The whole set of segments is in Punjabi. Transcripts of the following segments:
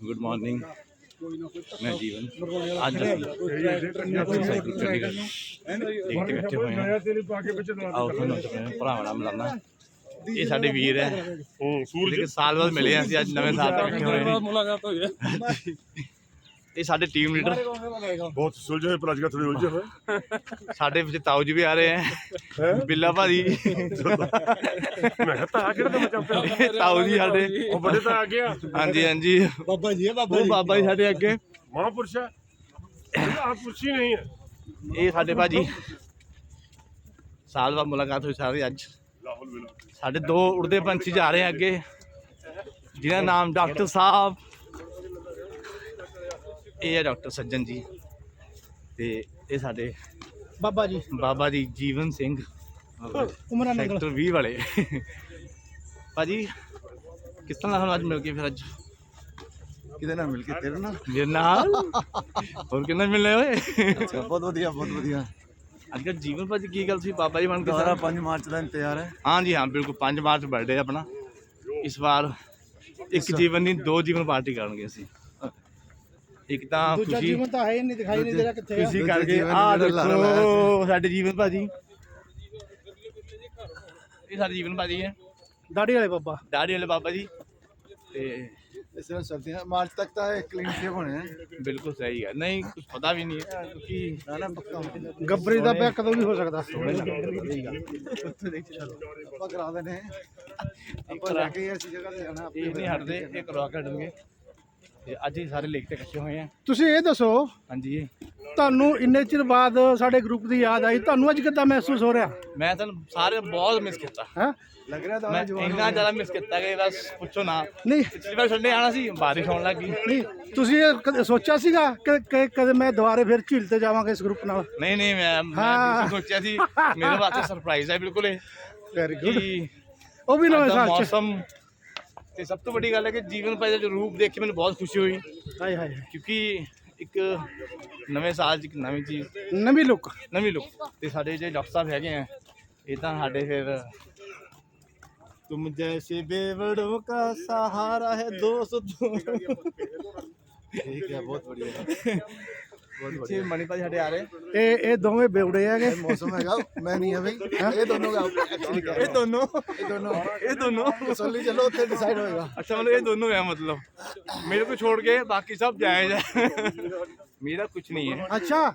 ਗੁੱਡ ਮਾਰਨਿੰਗ ਮੈਂ ਜੀਵਨ। ਅੱਜ ਅਸੀਂ ਸਾਈਕਲ ਚੰਡੀਗੜ੍ਹ ਹੋਏ ਹਾਂ। ਆਓ ਤੁਹਾਨੂੰ ਆਪਣੇ ਭਰਾਵਾਂ ਨਾਲ ਇਹ ਸਾਡੇ ਵੀਰ ਹੈ। ਹੂੰ। ਸੂਰਜ ਜਿਹੜੇ ਸਾਲ ਬਾਅਦ ਮਿਲੇ ਹਾਂ ਅਸੀਂ ਅੱਜ ਨਵੇਂ ਸਾਲ ਤੇ ਇਕੱਠੇ ਹੋਏ ਹਾਂ ਮੁਲਾਕਾਤ ਹੋਈ ਹੈ। ਇਹ ਸਾਡੇ ਟੀਮ ਲੀਡਰ ਬਹੁਤ ਸੁਲਝੇ ਹੋਏ ਪਰ ਅੱਜ ਕੱਲ੍ਹ ਥੋੜੇ ਉਲਝੇ ਹੋਏ। ਸਾਡੇ ਵਿੱਚ ਤਾਊ ਜੀ ਵੀ ਆ ਰਹੇ ਹੈ? ਬਿੱਲਾ ਭਾਜੀ। ਮੈਂ ਕਿਹਾ ਤਾਂ ਕਿਹੜਾ ਕੰਮ ਚੱਲਦਾ ਤਾਊ ਜੀ ਸਾਡੇ। ਉਹ ਬੜੇ ਤਾਂ ਆ ਗਿਆ ਹਾਂਜੀ ਹਾਂਜੀ। ਬਾਬਾ ਜੀ ਬਾਬਾ ਉਹ ਬਾਬਾ ਜੀ ਸਾਡੇ ਅੱਗੇ। ਮਹਾਂਪੁਰਸ਼ ਹੈ ਆਪ ਪੁਰਸ਼ ਹੀ ਨਹੀਂ ਹੈ ਇਹ ਸਾਡੇ ਭਾਜੀ। ਸਾਲ ਬਾਅਦ ਮੁਲਾਕਾਤ ਹੋਈ ਸਾਰੀ ਅੱਜ। ਸਾਡੇ ਦੋ ਉੜਦੇ ਪੰਛੀ ਜਾ ਰਹੇ ਆ ਅੱਗੇ। ਜਿਹਦਾ ਨਾਮ ਡਾਕਟਰ ਸਾਹਿਬ ਇਹ ਹੈ ਡਾਕਟਰ ਸੱਜਣ ਜੀ ਤੇ ਇਹ ਸਾਡੇ ਬਾਬਾ ਜੀ। ਬਾਬਾ ਜੀ ਜੀਵਨ ਸਿੰਘ। ਉਮਰਾਂ ਨੰਗਲ ਸੈਕਟਰ 20 ਵਾਲੇ। ਭਾਜੀ ਕਿਸ ਤਰ੍ਹਾਂ ਲੱਗਦਾ ਅੱਜ ਮਿਲ ਕੇ ਫਿਰ ਅੱਜ? ਕਿਹਦੇ ਨਾਲ ਮਿਲ ਕੇ ਤੇਰੇ ਨਾਲ? ਮੇਰੇ ਨਾਲ? ਹੋਰ ਕਿੰਨਾ ਮਿਲਨੇ ਓਏ ਅੱਛਾ ਬਹੁਤ ਵਧੀਆ ਬਹੁਤ ਵਧੀਆ। ਅੱਜ ਕੱਲ੍ਹ ਜੀਵਨ ਭਾਜੀ ਕੀ ਗੱਲ ਸੀ? ਬਾਬਾ ਜੀ ਬਣ ਕੇ ਸਾਰਾ ਸਾਰਾ। 5 ਮਾਰਚ ਦਾ ਇੰਤਜ਼ਾਰ ਹੈ। ਹਾਂ ਜੀ ਹਾਂ ਬਿਲਕੁਲ 5 ਮਾਰਚ ਬਰਥਡੇ ਆਪਣਾ। ਇਸ ਵਾਰ ਇੱਕ ਜੀਵਨ ਦੀ ਦੋ ਜੀਵਨ ਪਾਰਟੀ ਕਰਨਗੇ ਅਸੀਂ। ਇੱਕ ਤਾਂ ਦੂਜਾ ਖੁਸ਼ੀ ਜੀਵਨ ਤਾਂ ਹੈ ਹੀ ਨਹੀਂ ਦਿਖਾਈ ਨਹੀਂ ਦੇ ਰਿਹਾ ਕਿੱਥੇ ਆ। ਖੁਸ਼ੀ ਦੂਜਾ ਕਰਕੇ ਜੀਵਨ ਆ ਜਿਹੜਾ ਲਾਰਾ ਲਾਇਆ ਦੇਖੋ ਸਾਡੇ ਜੀਵਨ ਭਾਜੀ। ਇਹ ਸਾਡੇ ਜੀਵਨ ਭਾਜੀ ਹੈ। ਦਾੜੀ ਵਾਲੇ ਬਾਬਾ। ਦਾੜੀ ਵਾਲੇ ਬਾਬਾ ਜੀ। ਤੇ ਇਸ ਤਰ੍ਹਾਂ ਸਰਦੀਆਂ ਮਾਰਚ ਤੱਕ ਤਾਂ ਇਹ ਕਲੀਨ ਸ਼ੇਪ ਹੋਣੇ ਹੈ ਬਿਲਕੁਲ ਸਹੀ ਹੈ ਨਹੀਂ ਕੁਝ ਪਤਾ ਵੀ ਨਹੀਂ ਹੈ। ਕਿਉਂਕਿ ਨਾ ਨਾ ਪੱਕਾ ਗੱਬਰੀ ਦਾ ਪਿਆ ਕਦੋਂ ਨਹੀਂ ਹੋ ਸਕਦਾ। ਆਪਾਂ ਕਰਾ ਦੇਣੇ ਆਪਾਂ ਲੈ ਕੇ ਐਸੀ ਜਗ੍ਹਾ ਤੇ ਜਾਣਾ ਇਹ ਨਹੀਂ ਹਟਦੇ ਇਹ ਕਰਵਾ ਕੇ ਹਟਣਗੇ ਤੇ ਅੱਜ ਹੀ ਸਾਰੇ ਲੇਖ ਤੇ ਇਕੱਠੇ ਹੋਏ ਆ। ਤੁਸੀਂ ਇਹ ਦੱਸੋ ਹਾਂਜੀ। ਤੁਹਾਨੂੰ ਇੰਨੇ ਚਿਰ ਬਾਅਦ ਸਾਡੇ ਗਰੁੱਪ ਦੀ ਯਾਦ ਆਈ ਤੁਹਾਨੂੰ ਅੱਜ ਕਿੱਦਾਂ ਮਹਿਸੂਸ ਹੋ ਰਿਹਾ? ਮੈਂ ਤੁਹਾਨੂੰ ਸਾਰੇ ਬਹੁਤ ਮਿਸ ਕੀਤਾ। ਹੈ? ਲੱਗ ਰਿਹਾ ਤਾਂ ਮੈਂ ਇੰਨਾ ਜ਼ਿਆਦਾ ਮਿਸ ਕੀਤਾ ਕਿ ਬਸ ਪੁੱਛੋ ਨਾ। ਨਹੀਂ। ਪਿਛਲੀ ਵਾਰ ਸੰਡੇ ਆਣਾ ਸੀ ਬਾਰਿਸ਼ ਹੋਣ ਲੱਗੀ ਨਹੀਂ ਤੁਸੀਂ ਇਹ ਕਦੇ ਸੋਚਿਆ ਸੀਗਾ ਕਿ ਕਦੇ ਮੈਂ ਦੁਬਾਰੇ ਫਿਰ ਝੀਲ ਤੇ ਜਾਵਾਂਗਾ ਇਸ ਗਰੁੱਪ ਨਾਲ? ਨਹੀਂ ਨਹੀਂ ਮੈਂ ਮੈਂ ਸੋਚਿਆ ਸੀ। ਮੇਰੇ ਵਾਸਤੇ ਸਰਪ੍ਰਾਈਜ਼ ਹੈ ਬਿਲਕੁਲ ਇਹ। ਵੈਰੀ ਕਿ ਉਹ ਵੀ ਨਵੇਂ ਸਾਲ ਚ। ਮੌਸਮ ਤੇ ਸਭ ਤੋਂ ਵੱਡੀ ਗੱਲ ਹੈ ਕਿ ਜੀਵਨ ਭਾਈ ਦਾ ਜੋ ਰੂਪ ਦੇਖ ਕੇ ਮੈਨੂੰ ਬਹੁਤ ਖੁਸ਼ੀ ਹੋਈ ਹਾਏ ਹਾਏ ਕਿਉਂਕਿ ਇੱਕ ਨਵੇਂ ਸਾਲ 'ਚ ਇੱਕ ਨਵੀਂ ਚੀਜ਼ ਨਵੀਂ ਲੁੱਕ ਨਵੀਂ ਲੁੱਕ ਤੇ ਸਾਡੇ ਜਿਹੜੇ ਡਾਕਟਰ ਸਾਹਿਬ ਹੈਗੇ ਆ ਇਹ ਤਾਂ ਸਾਡੇ ਫਿਰ ਤੁਮ ਜੈਸੇ ਬੇਵੜੋਂ का सहारा है दोस्त ਠੀਕ ਹੈ ਬਹੁਤ ਵਧੀਆ ਜੀ ਮਨੀਪਾਲ ਸਾਡੇ ਆ ਰਹੇ। ਤੇ ਇਹ ਦੋਵੇਂ ਬਿਉੜੇ ਹੈਗੇ। ਮੌਸਮ ਹੈਗਾ ਮੈਂ ਨਹੀਂ ਆ ਬਈ। ਇਹ ਦੋਨੋਂ ਗਾ ਐਕਚੁਅਲੀ ਇਹ ਦੋਨੋਂ। ਇਹ ਦੋਨੋਂ। ਇਹ ਦੋਨੋਂ। ਤਸੱਲੀ ਚਲੋ ਉੱਥੇ ਡਿਸਾਈਡ ਹੋਏਗਾ। ਅੱਛਾ ਮਤਲਬ ਇਹ ਦੋਨੋਂ ਹੈ ਮਤਲਬ। ਮੇਰੇ ਕੋ ਛੋੜ ਕੇ ਬਾਕੀ ਸਭ ਜਾਇਜ਼ ਹੈ ਮੇਰਾ ਕੁਝ ਨਹੀਂ ਹੈ। ਅੱਛਾ।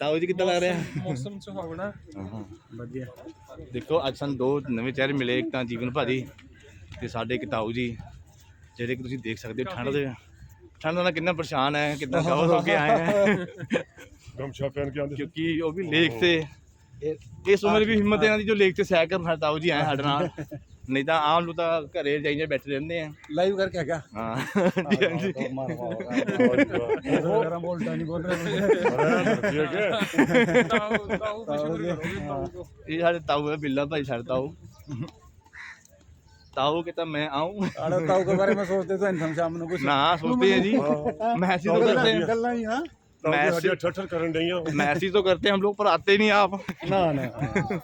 ਤਾਊ ਜੀ ਕਿੱਦਾਂ ਲੱਗ ਰਿਹਾ? ਮੌਸਮ ਸੁਹਾਵਣਾ ਹਾਂ। ਵਧੀਆ। ਦੇਖੋ ਅੱਜ ਸਾਨੂੰ ਦੋ ਨਵੇਂ ਚਿਹਰੇ ਮਿਲੇ ਇੱਕ ਤਾਂ ਜੀਵਨ ਭਾਜੀ ਤੇ ਸਾਡੇ ਇੱਕ ਤਾਊ ਜੀ ਜਿਹੜੇ ਕਿ ਤੁਸੀਂ ਦੇਖ ਸਕਦੇ ਹੋ ਠੰਡ ਦੇ। ਠੰਡ ਨਾਲ ਕਿੰਨਾ ਪਰੇਸ਼ਾਨ ਹੈ ਕਿੰਨਾ ਗਾਵਸ ਹੋ ਕੇ ਆਏ ਹੈ। ਗਮਛਾ ਪਹਿਨ ਕੇ ਆਉਂਦੇ ਕਿਉਂਕਿ ਉਹ ਵੀ ਲੇਕ ਤੇ ਇਸ ਉਮਰ ਵੀ ਹਿੰਮਤ ਇਹਨਾਂ ਦੀ ਜੋ ਲੇਕ ਤੇ ਸੈਰ ਕਰਨ ਤਾਊ ਜੀ ਆਏ ਸਾਡੇ ਨਾਲ। ਨਹੀਂ ਤਾਂ ਆਮ ਨੂੰ ਤਾਂ ਘਰੇ ਜਾਈਏ ਬੈਠੇ ਰਹਿੰਦੇ ਆ। ਲਾਈਵ ਕਰਕੇ ਹੈਗਾ ਹਾਂ। ਜੀ ਇਹ ਸਾਡੇ ਤਾਊ ਦਾ ਬਿੱਲਾ ਭਾਈ ਸਾਡੇ ਤਾਊ। ਤਾਊ ਕਿ ਤਾਂ ਮੈਂ ਆਉਂ ਆੜਾ ਤਾਊ ਦੇ ਬਾਰੇ ਮੈਂ ਸੋਚਦੇ ਤਾਂ ਇਨਸਾਨ ਸ਼ਾਮ ਨੂੰ ਕੁਝ ਨਾ ਸੋਚਦੇ ਆ ਜੀ। ਮੈਸੇਜ ਤੋਂ करते हैं ਗੱਲਾਂ ਹੀ ਹਾਂ मैसेज ठर ठर करण रही मैसेज तो करते हैं हम लोग पर आते नहीं आप ना ना